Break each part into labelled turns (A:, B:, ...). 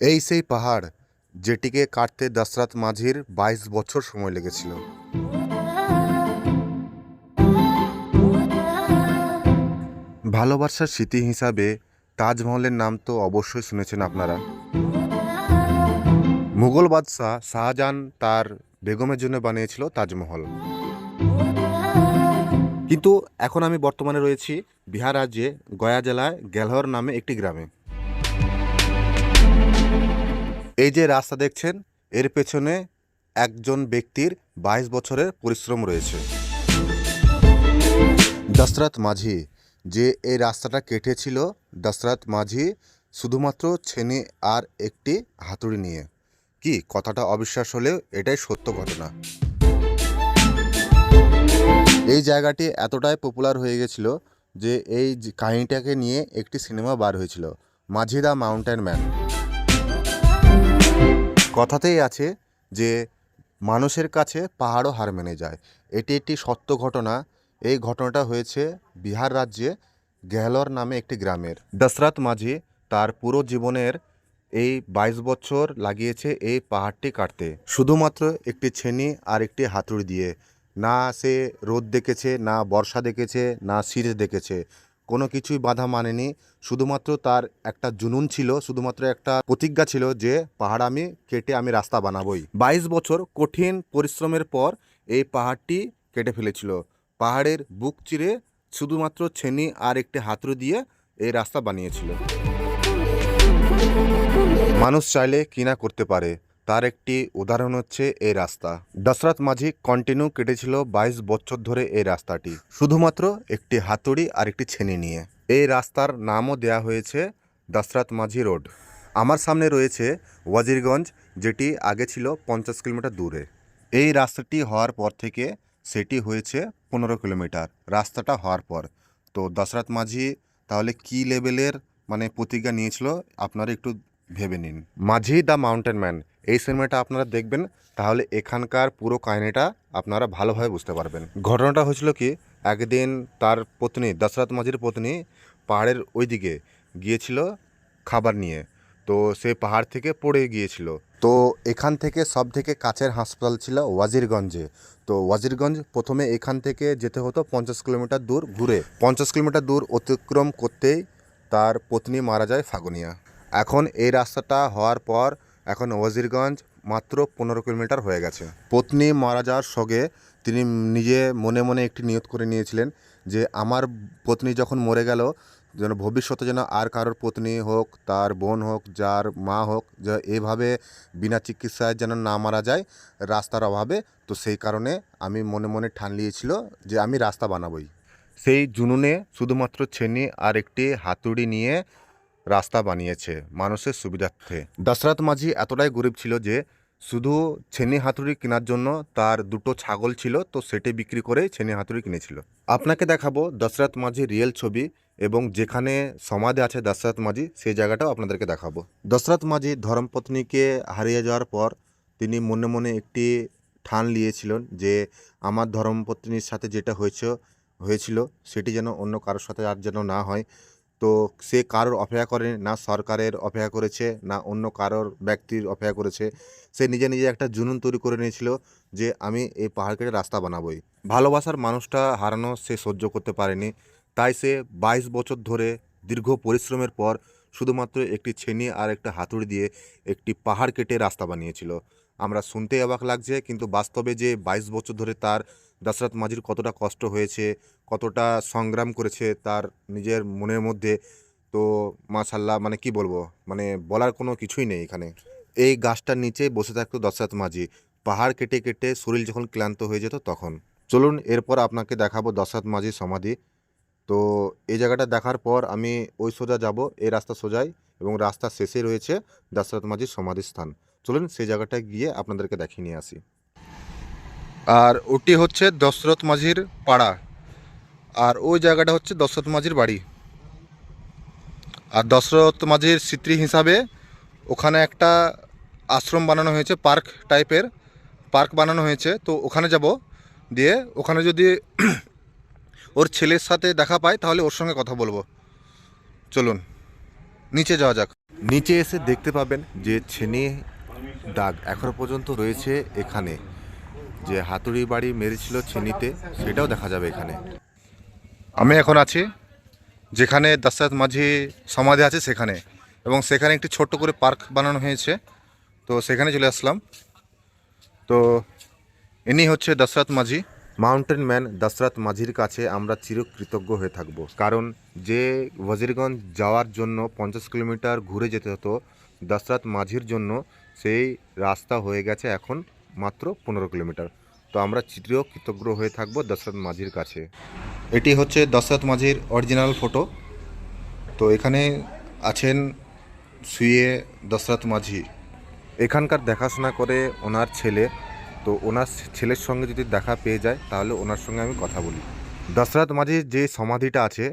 A: এই সেই পাহাড়, যেটিকে কাটতে দশরথ মাঝির বাইশ বছর সময় লেগেছিল। ভালোবাসার স্মৃতি হিসাবে তাজমহলের নাম তো অবশ্যই শুনেছেন আপনারা। মুঘল বাদশাহ শাহজাহান তার বেগমের জন্য বানিয়েছিল তাজমহল। কিন্তু এখন আমি বর্তমানে রয়েছি বিহার রাজ্যে গয়া জেলায় গেলহর নামে একটি গ্রামে। এই যে রাস্তা দেখছেন, এর পেছনে একজন ব্যক্তির বাইশ বছরের পরিশ্রম রয়েছে। দশরথ মাঝি, যে এই রাস্তাটা কেটেছিল দশরথ মাঝি, শুধুমাত্র ছেনে আর একটি হাতুড়ি নিয়ে। কি, কথাটা অবিশ্বাস হলেও এটাই সত্য ঘটনা। এই জায়গাটি এতটাই পপুলার হয়ে গেছিল যে এই কাহিনীটাকে নিয়ে একটি সিনেমা বার হয়েছিল মাঝি দ্য মাউন্টেন ম্যান। কথাতেই আছে যে, মানুষের কাছে পাহাড়ও হার মেনে যায়। এটি একটি সত্য ঘটনা। এই ঘটনাটা হয়েছে বিহার রাজ্যে গেহলর নামে একটি গ্রামের। দশরথ মাঝি তার পুরো জীবনের এই বাইশ বছর লাগিয়েছে এই পাহাড়টি কাটতে। শুধুমাত্র একটি ছেনি আর একটি হাতুড়ি দিয়ে। না সে রোদ দেখেছে, না বর্ষা দেখেছে, না সিরিজ দেখেছে। কোনো কিছুই বাধা মানেনি। শুধুমাত্র তার একটা জুনুন ছিল, শুধুমাত্র একটা প্রতিজ্ঞা ছিল যে, পাহাড় আমি কেটে আমি রাস্তা বানাবই। বাইশ বছর কঠিন পরিশ্রমের পর এই পাহাড়টি কেটে ফেলেছিল। পাহাড়ের বুক চিরে শুধুমাত্র ছেনি আর একটি হাতুড়ি দিয়ে এই রাস্তা বানিয়েছিল। মানুষ চাইলে কিনা করতে পারে। তার একটি উদাহরণ হচ্ছে এই রাস্তা। দশরথ মাঝি কন্টিনিউ কেটেছিল বাইশ বছর ধরে এই রাস্তাটি। শুধুমাত্র একটি হাতুড়ি আর একটি ছেনি নিয়ে। এই রাস্তার নামও দেয়া হয়েছে দশরথ মাঝি রোড। আমার সামনে রয়েছে ওয়াজিরগঞ্জ, যেটি আগে ছিল পঞ্চাশ কিলোমিটার দূরে। এই রাস্তাটি হওয়ার পর থেকে সেটি হয়েছে পনেরো কিলোমিটার। রাস্তাটা হওয়ার পর। তো দশরথ মাঝি তাহলে কি লেভেলের মানে প্রতিজ্ঞা নিয়েছিল, আপনারা একটু ভেবে নিন। মাঝি দ্য মাউন্টেন ম্যান। এই সিনেমাটা আপনারা দেখবেন, তাহলে এখানকার পুরো কাহিনিটা আপনারা ভালোভাবে বুঝতে পারবেন। ঘটনাটা হয়েছিল কি, একদিন তার পত্নী, দশরথ মাঝির পত্নী পাহাড়ের ওইদিকে গিয়েছিল খাবার নিয়ে। তো সে পাহাড় থেকে পড়ে গিয়েছিল। তো এখান থেকে সব থেকে কাছের হাসপাতাল ছিল ওয়াজিরগঞ্জে। তো ওয়াজিরগঞ্জ প্রথমে এখান থেকে যেতে হতো পঞ্চাশ কিলোমিটার দূর ঘুরে। পঞ্চাশ কিলোমিটার দূর অতিক্রম করতেই তার পত্নী মারা যায় ফাগুনিয়া। এখন এই রাস্তাটা হওয়ার পর এখন ওয়াজিরগঞ্জ মাত্র পনেরো কিলোমিটার হয়ে গেছে। পত্নী মারা যাওয়ার সঙ্গে তিনি নিজে মনে মনে একটি নিয়ত করে নিয়েছিলেন যে আমার পত্নী যখন মরে গেল যেন ভবিষ্যতে যেন আর কারোর পত্নী হোক তার বোন হোক যার মা হোক যে এভাবে বিনা চিকিৎসায় যেন না মারা যায় রাস্তার অভাবে তো সেই কারণে আমি মনে মনে ঠান নিয়েছিল যে আমি রাস্তা বানাবই। সেই জুনুনে শুধুমাত্র ছেনি আর একটি হাতুড়ি নিয়ে রাস্তা বানিয়েছে মানুষের সুবিধার্থে। দশরথ মাঝি এতটাই গরিব ছিল যে, শুধু ছেনি হাতুড়ি কেনার জন্য তার দুটো ছাগল ছিল, তো সেটি বিক্রি করে ছেনি হাতুড়ি কিনেছিল। আপনাকে দেখাবো দশরথ মাঝি রিয়েল ছবি এবং যেখানে সমাধি আছে দশরথ মাঝি, সেই জায়গাটাও আপনাদেরকে দেখাবো। দশরথ মাঝি ধর্মপত্নীকে হারিয়ে যাওয়ার পর তিনি মনে মনে একটি ঠান নিয়েছিলেন যে, আমার ধর্মপত্নীর সাথে যেটা হয়েছে, হয়েছিল, সেটি যেন অন্য কারোর সাথে আর যেন না হয়। তো সে কারোর অপেক্ষা করে না সরকারের অপেক্ষা করেছে, না অন্য কারোর ব্যক্তির অপেক্ষা করেছে। সে নিজে নিজে একটা জুনুন তৈরি করে নিয়েছিল যে আমি এই পাহাড় কেটে রাস্তা বানাবই। ভালোবাসার মানুষটা হারানো সে সহ্য করতে পারেনি। তাই সে বাইশ বছর ধরে দীর্ঘ পরিশ্রমের পর শুধুমাত্র একটি ছেনি আর একটা হাতুড়ি দিয়ে একটি পাহাড় কেটে রাস্তা বানিয়েছিল। আমরা শুনতে অবাক লাগছে, কিন্তু বাস্তবে যে বাইশ বছর ধরে তার দশরথ মাঝির কতটা কষ্ট হয়েছে, কতটা সংগ্রাম করেছে তার নিজের মনের মধ্যে, তো মাশাল্লাহ মানে কি বলব মানে বলার কোনো কিছুই নেই এখানে। এই গাছটার নিচে বসে থাকতো দশরথ মাঝি। পাহাড় কেটে কেটে শরীর যখন ক্লান্ত হয়ে যেত তখন। চলুন এরপর আপনাকে দেখাবো দশরথ মাঝির সমাধি। তো এই জায়গাটা দেখার পর আমি ওই সোজা যাব, এই রাস্তা সোজাই এবং রাস্তার শেষে রয়েছে দশরথ মাঝির সমাধিস্থান। চলুন সেই জায়গাটায় গিয়ে আপনাদেরকে দেখিয়ে নিয়ে আসি। আর ওটি হচ্ছে দশরথ মাঝির পাড়া। আর ওই জায়গাটা হচ্ছে দশরথ মাঝির বাড়ি। আর দশরথ মাঝির স্মৃতি হিসাবে ওখানে একটা আশ্রম বানানো হয়েছে, পার্ক টাইপের পার্ক বানানো হয়েছে। তো ওখানে যাব। দিয়ে ওখানে যদি ওর ছেলের সাথে দেখা পাই তাহলে ওর সঙ্গে কথা বলব। চলুন নিচে যাওয়া যাক। নিচে এসে দেখতে পাবেন যে ছেনে দাগ এখনও পর্যন্ত রয়েছে এখানে। যে হাতুড়ি বাড়ি মেরেছিল ছেনিতে সেটাও দেখা যাবে এখানে। আমি এখন আছি যেখানে দশরথ মাঝি সমাধি আছে সেখানে। এবং সেখানে একটি ছোট্ট করে পার্ক বানানো হয়েছে। তো সেখানে চলে আসলাম। তো ইনি হচ্ছে দশরথ মাঝি। মাউন্টেন ম্যান দশরথ মাঝির কাছে আমরা চিরকৃতজ্ঞ হয়ে থাকব। কারণ যে ওয়াজিরগঞ্জ যাওয়ার জন্য পঞ্চাশ কিলোমিটার ঘুরে যেতে হতো, দশরথ মাঝির জন্য সেই রাস্তা হয়ে গেছে এখন মাত্র পনেরো কিলোমিটার। তো আমরা চিরকৃতজ্ঞ হয়ে থাকব দশরথ মাঝির কাছে। এটি হচ্ছে দশরথ মাঝির অরিজিনাল ফটো। তো এখানে আছেন শুয়ে দশরথ মাঝি। এখানকার দেখাশোনা করে ওনার ছেলে তো ওনার ছেলের সঙ্গে যদি দেখা পেয়ে যায়, তাহলে ওনার সঙ্গে আমি কথা বলি। দশরথ মাঝির যে সমাধিটা আছে,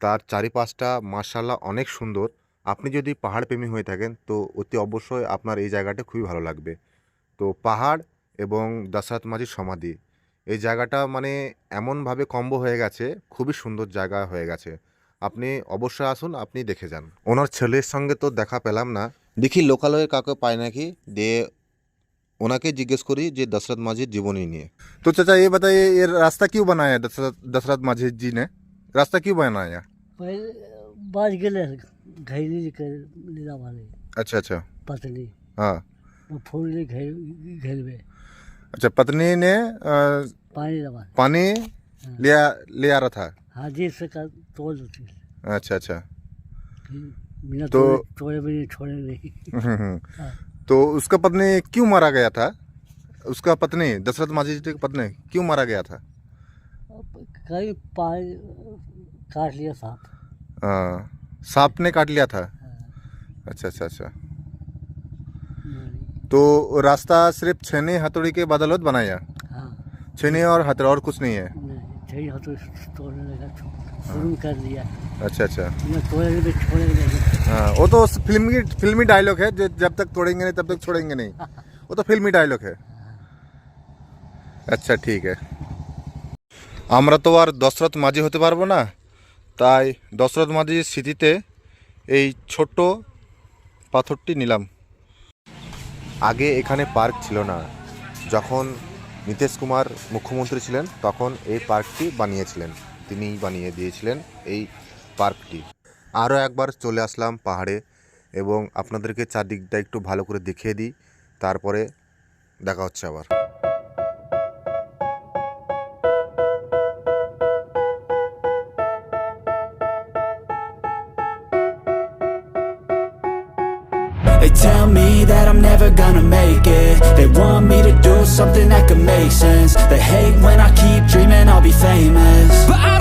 A: তার চারিপাশটা মার্শাল্লাহ অনেক সুন্দর। আপনি যদি পাহাড় প্রেমী হয়ে থাকেন, তো অতি অবশ্যই আপনার এই জায়গাটা খুবই ভালো লাগবে। তো পাহাড় এবং দশরথ মাঝির সমাধি, এই জায়গাটা মানে এমনভাবে কম্বো হয়ে গেছে, খুবই সুন্দর জায়গা হয়ে গেছে। আপনি অবশ্যই আসুন, আপনি দেখে যান। ওনার ছেলের সঙ্গে তো দেখা পেলাম না। দেখি লোকালয়ের কাউকে পাই নাকি, দিয়ে ওনাকে জিজ্ঞেস করি যে दशरथ माझी जीवनी नहीं है तो चाचा ये बताइए ये रास्ता क्यों बनाया दशरथ दशरथ माझी जी ने रास्ता क्यों बनाया
B: पहिले बाज गेले घैली लिला वाले
A: अच्छा अच्छा
B: पतली
A: हाँ
B: मग फोडली घै घेलवे
A: अच्छा पत्नी ने अ,
B: पाणी दबा
A: पानी लिया ले आ रहा था
B: हा जी से का तोड़ होती
A: अच्छा अच्छा
B: बिना
A: तो-
B: तोड़े तोड़े भी नहीं छोड़े नहीं
A: हम्म, हम्म।
B: हाँ।
A: तो उसका पत्नी क्यों मारा गया था? उसका पत्नी दशरथ माझी जी की पत्नी क्यों मारा गया था?
B: पानी काट लिया सांप।
A: सांप ने काट लिया था?
B: हाँ,
A: अच्छा अच्छा अच्छा। तो रास्ता सिर्फ़ छेने हथौड़ी के बदौलत बनाया
B: हाँ?
A: छेने और हथौड़ा और कुछ नहीं है?
B: नहीं छही हाथों से तोड़ने लगा छो- शुरू में कर लिया
A: अच्छा अच्छा
B: बिना तोड़े भी छोड़े नहीं
A: हाँ वो तो फिल्मी फिल्मी डायलॉग है जो जब तक तोड़ेंगे नहीं तब तक छोड़ेंगे नहीं वो तो फिल्मी डायलॉग है আচ্ছা ঠিক আছে আমরা তো আর দশরথ মাঝি হতে পারবো না তাই দশরথ মাঝির স্মৃতিতে এই ছোট্ট পাথরটি নিলাম আগে এখানে পার্ক ছিল না যখন নীতিশ কুমার মুখ্যমন্ত্রী ছিলেন তখন এই পার্কটি বানিয়েছিলেন তিনিই বানিয়ে দিয়েছিলেন এই পার্কটি আরও একবার চলে আসলাম পাহাড়ে এবং আপনাদেরকে চারদিকটা একটু ভালো করে দেখিয়ে দিই তারপরে দেখা হচ্ছে আবার
C: They tell me that I'm never gonna make it They want me to do something that could make sense They hate when I keep dreaming I'll be famous But I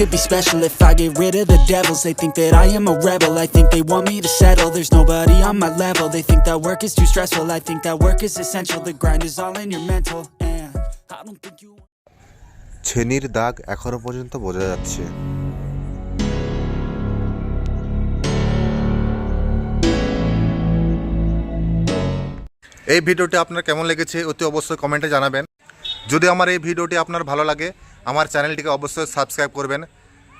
C: could be special if I get rid of the devils They think that I am a rebel, I think they want me to settle There's nobody on my level, they think that work is too stressful I think that work is essential, the grind is all in your mental And I don't think you
A: ছেনির দাগ এখনও পর্যন্ত বোঝা যাচ্ছে এই ভিডিওটি আপনার কেমন লেগেছে অতি অবশ্যই কমেন্টে জানাবেন যদি আমার এই ভিডিওটি আপনার ভালো লাগে আমার চ্যানেলটিকে অবশ্যই সাবস্ক্রাইব করবেন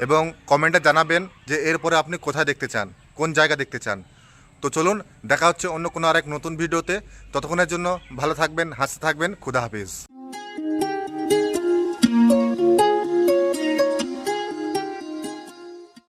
A: এবং কমেন্টে জানাবেন যে এরপরে আপনি কোথায় দেখতে চান, কোন জায়গা দেখতে চান। তো চলুন, দেখা হচ্ছে অন্য কোনো আরেক নতুন ভিডিওতে। ততক্ষণের জন্য ভালো থাকবেন, হাসতে থাকবেন, খুদা হাফিজ।